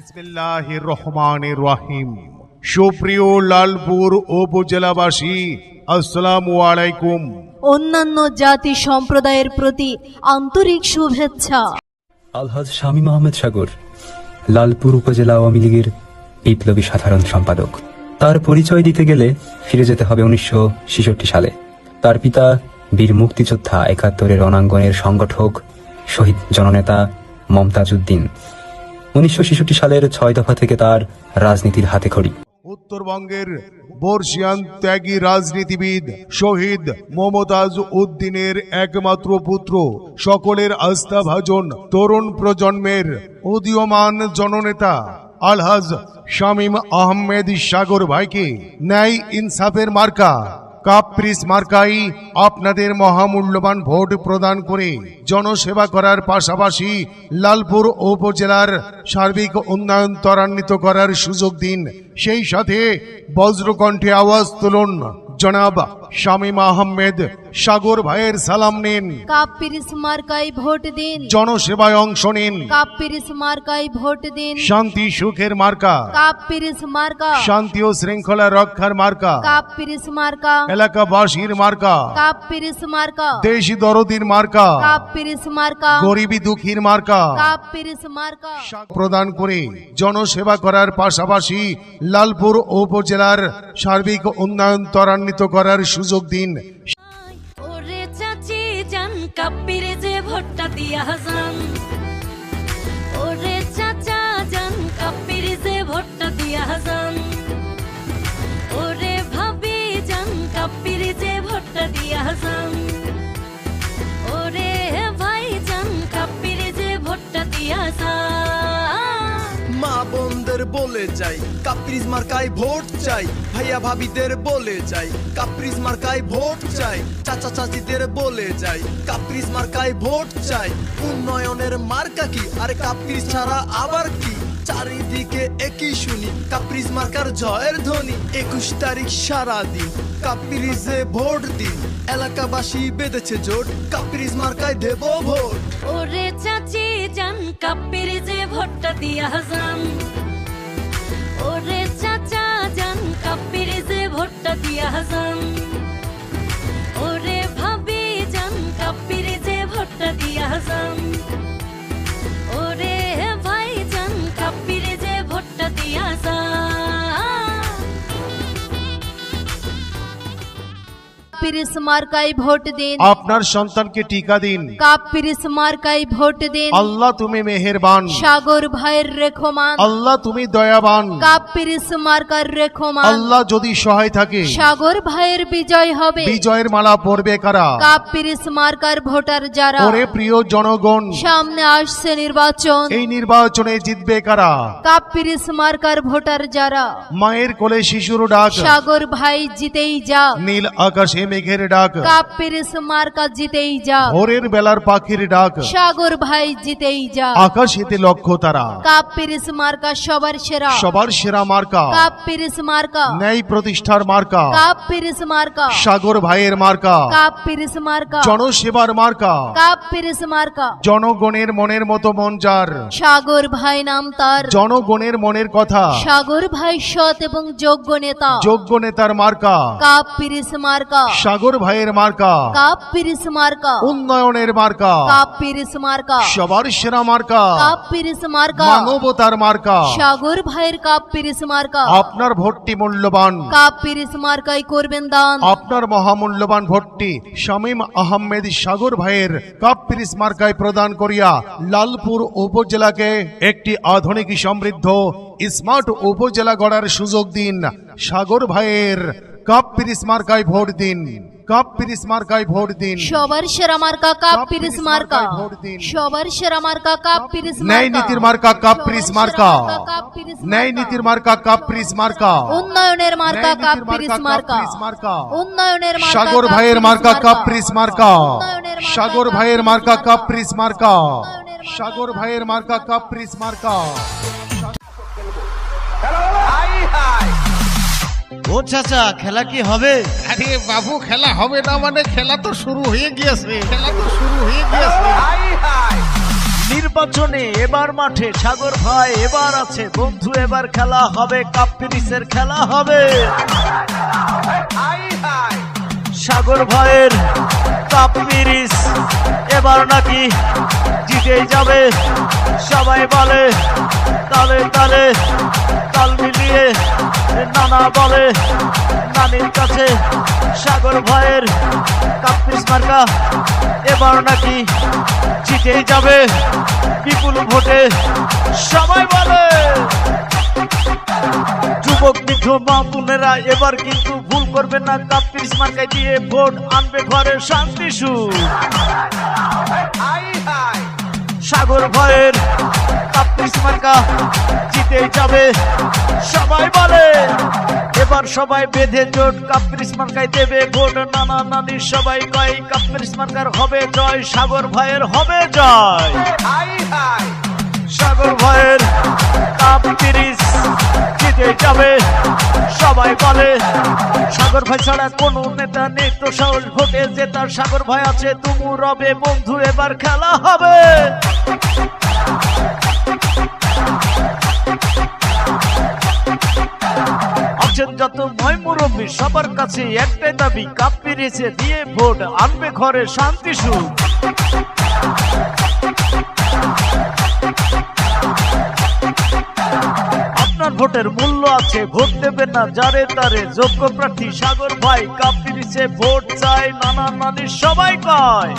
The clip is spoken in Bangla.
ইসমিল্লাহির রহমানির রহিম। সুপ্রিয় লালপুর উপজেলাবাসী আসসালামু আলাইকুম। অন্যান্য জাতি সম্প্রদায়ের প্রতি আন্তরিক শুভেচ্ছা। আলহাজ শামীম আহমেদ সাগর লালপুর উপজেলা আওয়ামী লীগের বিপ্লবী সাধারণ সম্পাদক। তার পরিচয় দিতে গেলে ফিরে যেতে হবে উনিশশো ছেষট্টি সালে। তার পিতা বীর মুক্তিযোদ্ধা একাত্তরের রণাঙ্গনের সংগঠক শহীদ জননেতা মমতাজ উদ্দিন। উনিশশো সালের ছয় দফা থেকে তার রাজনীতির হাতে খড়ি। উত্তরবঙ্গের বর্ষিয়ান ত্যাগী রাজনীতিবিদ শহীদ মমতাজ উদ্দিনের একমাত্র পুত্র, সকলের আস্থাভাজন তরুণ প্রজন্মের উদীয়মান জননেতা আলহাজ শামীম আহমেদ সাগর ভাইকে ন্যায় ইনসাফের মার্কা। কাপ্রিস মার্কাই আপনাদের মহামূল্যবান ভোট প্রদান করে জনসেবা করার পাশাপাশি লালপুর উপজেলার সার্বিক উন্নয়ন ত্বরান্বিত করার সুযোগ দিন। সেই সাথে বজ্রকণ্ঠে আওয়াজ তুলুন। জনাব শামীম আহমেদ সাগর ভাইয়ের সালাম নিন। কাপ্পিরিস মার্কাই ভোট দিন। জনসেবায় অংশ নিন। কাপ্পিরিস মার্কাই ভোট দিন। শান্তি সুখের মার্কা। কাপ্পিরিস মার্কা শান্তি ও শৃঙ্খলা রক্ষার মার্কা। কাপ্পিরিস মার্কা এলাকাবাসীর মার্কা। কাপ্পিরিস মার্কা দেশি দরদির মার্কা। কাপ্পিরিস মার্কা গরিবী দুঃখীর মার্কা। কাপ্পিরিস মার্কা প্রদান করে জনসেবা করার পাশাপাশি লালপুর উপজেলার সার্বিক উন্নয়ন ত্বরান্বিত করার সুযোগ দিন। দিয়া যান। যে ভাবি দিয়া যান। বলে যাই। কাপ্রিজ মার্কায় ভোট চাই। ভাইয়া ভাবিদের বলে যাই। কাপ্রিজ মার্কায় ভোট চাই। চাচা চাচিদের বলে যাই। কাপ্রিজ মার্কায় ভোট চাই। উন্নয়নের মার্কা কি? আরে কাপ্রিজ ছাড়া আবার কি? চারিদিকে একই শুনি। কাপ্রিজ মার্কার জয়ের ধ্বনি। একুশ তারিখ সারা দিন। কাপ্রিজে ভোট দিন। এলাকাবাসী বেঁধেছে জোট। কাপ্রিজ মার্কায় দেব ভোট। ওরে চাচি জান কাপ্পিরে যে ভোটটা দিয়া যান। ভোট দিন। আপনার সন্তানকে টিকা দিন। ভোট দিন। আল্লাহ তুমি মেহেরবান। সাগর ভাইয়ের রেখমান। আল্লাহ তুমি দয়াবান। কাপ্পিরিস মার্কার রেখমান। আল্লাহ যদি সহায় থাকে সাগর ভাইয়ের বিজয় হবে। বিজয়ের মালা পরবে কারা? কাপ্পিরিস মার্কার ভোটার যারা। ওরে প্রিয় জনগণ সামনে আসছে নির্বাচন। এই নির্বাচনে জিতবে কারা? কাপ্পিরিস মার্কার ভোটার যারা। মায়ের কোলে শিশুর ডাক। সাগর ভাই জিতেই যা নীল আকাশে মেঘের ডাক। কাপ্পিরিস মার্কা জিতেই যা। ভোরের বেলার পাখির ডাক। সাগর ভাই জিতেই যা। আকাশেতে লক্ষ্য তারা। কাপ্পিরিস মার্কা সবার সেরা। সবার সেরা মার্কা। কাপ্পিরিস মার্কা ন্যায় প্রতিষ্ঠার মার্কা। কাপ্পিরিস মার্কা সাগর ভাইয়ের মার্কা। কাপ্পিরিস মার্কা জনসেবার মার্কা। কাপ্পিরিস মার্কা জনগণের মনের মতো মন যার। সাগর ভাই নাম তার। জনগণের মনের কথা। সাগর ভাই সৎ এবং যোগ্য নেতা। যোগ্য নেতার মার্কা। কাপ পিরিস মার্কা সাগর ভাইয়ের মার্কা। কাপ পিরিস মার্কা। উন্নয়নের মার্কা। কাপ পিরিস মার্কা। সবার সেরা মার্কা। কাপ পিরিস মার্কা। মানবতার মার্কা। সাগর ভাইয়ের কাপ পিরিস মার্কা। আপনার ভোটটি মূল্যবান। কাপ পিরিস মার্কাই করবেন দান। আপনার মহামূল্যবান ভোটটি শামীম আহমেদ সাগর ভাইয়ের কাপ পিরিস মার্কায় প্রদান করিয়া লালপুর উপজেলাকে একটি আধুনিক সমৃদ্ধ স্মার্ট উপজেলা গড়ার সুযোগ দিন সাগর ভাইয়ের কাপ পিরিস মার্কায় ভোট দিন কাপ পিরিস মার্কায় ভোট দিন সবার সেরা মার্কা কাপ পিরিস মার্কা। সবার সেরা মার্কা কাপ পিরিস ন্যায় নীতির মার্কা কাপ পিরিস মার্কা ন্যায় নীতির মার্কা কাপ পিরিস মার্কা উন্নয়নের মার্কা ন্যায় কাপ পিরিস মার্কা। উন্নয়নের মার্কা সাগর ভাইয়ের মার্কা কাপ পিরিস মার্কা সাগর ভাইয়ের মার্কা। কাপ পিরিস মার্কা মার্কা, সাগর ভাইয়ের মার্কা কাপ পিরিস মার্কা ও চাচা খেলা কি হবে? আরে বাবু খেলা হবে না মানে খেলা তো শুরু হয়ে গিয়েছে। খেলা তো শুরু হয়ে গিয়েছে। নির্বাচনে এবার মাঠে সাগর ভাই এবার আছে। বন্ধু এবার খেলা হবে। কাপ পিরিসের খেলা হবে। সাগর ভাইয়ের কাপ পিরিস এবার নাকি জিতেই যাবে। সবাই বলে তালে তালে তাল মিলিয়ে নানা বলে নানির কাছে সাগর ভাইয়ের কাপ পিরিস মার্কা। এবার নাকি জিতেই যাবে বিপুল ভোটে। সবাই বলে, যুবক বৃদ্ধ মা এবার কিন্তু ভুল করবে না, কাপ্পিস মার্কায় দিয়ে ভোট আনবে ঘরে শান্তি সুখ। সাগর ভয়ের মার্কা জিতে যাবে। সবাই বলে এবার সবাই বেঁধে জোট কাপ্পিস মার্কায় দেবে ভোট। নানা নানি সবাই কয় কাপ্পিস মার্কার হবে জয় সাগর ভাইয়ের হবে জয়। সাগর ভয়ের কাপ তিরিশ জিতে যাবে। সবাই বলে সাগর ভাই ছাড়া কোনো নেতা নেই তো সাহস ভোটে জেতার সাগর ভাই আছে তুমু রবে বন্ধু এবার খেলা হবে। আছেন যত ময় মুরব্বী সবার কাছে একটাই দাবি কাপ পেরেছে দিয়ে ভোট আনবে ঘরে শান্তি সুখ। আপনার ভোটের মূল্য আছে, ভোট দেবেন না, যারে তারে। যোগ্য প্রার্থী সাগর ভাই কাপ পিরিছে ভোট চাই নানা নানি সবাই কয়।